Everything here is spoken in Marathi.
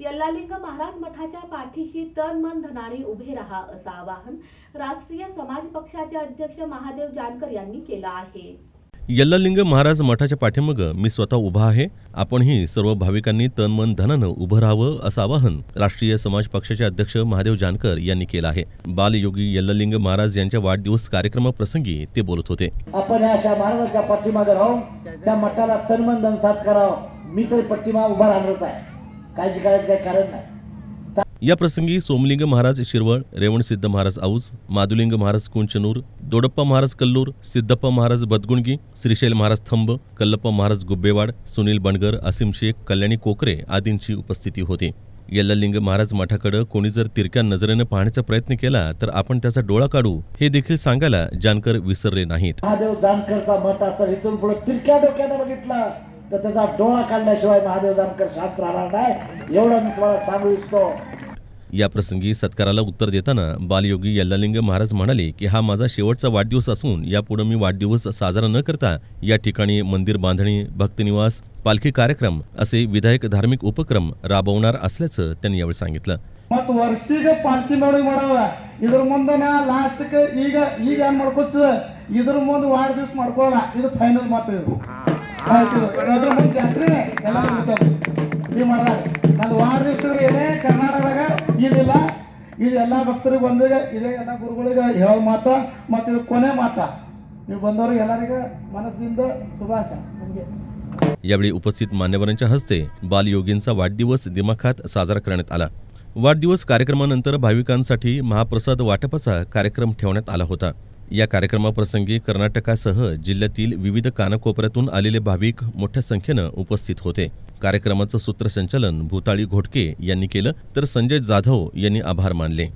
यल्लालिंग महाराज मठाच्या पाठीशी तन मन धनाने उभे राहा असं आवाहन राष्ट्रीय समाज पक्षाचे अध्यक्ष महादेव जानकर यांनी केलं आहे. यल्लालिंग महाराज मठाच्या पाठीमाग मी स्वतः उभा आहे. आपणही सर्व भाविकांनी तन मन धनानं उभं राहावं असं आवाहन राष्ट्रीय समाज पक्षाचे अध्यक्ष महादेव जानकर यांनी केलं आहे. बालयोगी यल्लालिंग महाराज यांच्या वाढदिवस कार्यक्रमाप्रसंगी ते बोलत होते. आपण या अशा महाराजाच्या पाठीमागे राहून त्या मठाला तन्मन साथ करावं. मी तरी पाठीमा उभा राहणारच आहे. काळजी करायचं काही कारण नाही. या प्रसंगी सोमलिंग महाराज शिरवळ रेवणसिद्ध महाराज औज माधुलिंग महाराज कुंचनूर दोडप्पा महाराज कल्लूर सिद्धप्पा महाराज बदगुणगी श्रीशैल महाराज थंब कल्लप्पा महाराज गुब्बेवाड सुनील बंडगर असीम शेख कल्याणी कोकरे आदींची उपस्थिती होती. यल्लालिंग महाराज मठाकडे कोणी जर तिरक्या नजरेनं पाहण्याचा प्रयत्न केला तर आपण त्याचा डोळा काढू हे देखील सांगायला जानकर विसरले नाहीत. महादेव जानकरचा मठ असं इथून पुढे तिरक्या डोक्यानं बघितला. तर त्याचा डोळा काढल्याशिवाय महादेव जानकर शांत राहणार नाही एवढं मी तुम्हाला सांगू इच्छितो या प्रसंगी सत्काराला उत्तर देताना बालयोगी यल्लालिंग महाराज म्हणाले की हा माझा शेवटचा वाढदिवस असून यापुढे मी वाढदिवस साजरा न करता या ठिकाणी मंदिर बांधणी भक्तनिवास पालखी कार्यक्रम असे विधायक धार्मिक उपक्रम राबवणार असल्याचं त्यांनी यावेळी सांगितलं ಮತ್ ವರ್ಷಿಗೆ ಪಾಲ್ಕಿ ನೋಡಿ ಮಾಡವ ಇದ್ರ ಮುಂದೆ ನಾ ಲಾಸ್ಟ್ಗೆ ಈಗ ಈಗ ಏನ್ ಮಾಡ್ಕೊತೀವ ಇದ್ರ ಮುಂದೆ ವಾರ ದಿವ್ಸ ಮಾಡ್ಕೊಳ್ಳೋಣ ಇದು ಫೈನಲ್ ಮಾತು ಇದು ಆಯ್ತು ಅದ್ರ ಮುಂದೆ ಜಾತ್ರೆ ಎಲ್ಲ ಮುಗಿತದೆ ಈ ಮಾಡ್ರ ನಂದು ವಾರ ದಿವ್ಸ ಏನೇ ಕರ್ನಾಟಕದಾಗ ಇದಿಲ್ಲ ಇದು ಎಲ್ಲ ಭಕ್ತರಿಗೆ ಬಂದಿಗೆ ಇದೇ ಎಲ್ಲ ಗುರುಗಳಿಗೆ ಹೇಳೋ ಮಾತ ಮತ್ತು ಇದು ಕೊನೆ ಮಾತ ನೀವು ಬಂದವ್ರಿಗೆ ಎಲ್ಲರಿಗೆ ಮನಸ್ಸಿಂದ ಶುಭಾಶ ನಿಮಗೆ यावेळी उपस्थित मान्यवरांच्या हस्ते बालयोगींचा वाढदिवस दिमाखात साजरा करण्यात आला वाढदिवस कार्यक्रमानंतर भाविकांसाठी महाप्रसाद वाटपाचा कार्यक्रम ठेवण्यात आला होता या कार्यक्रमाप्रसंगी कर्नाटकासह जिल्ह्यातील विविध कानाकोपऱ्यातून आलेले भाविक मोठ्या संख्येनं उपस्थित होते. कार्यक्रमाचं सूत्रसंचालन भूताळी घोटके यांनी केलं तर संजय जाधव यांनी आभार मानले.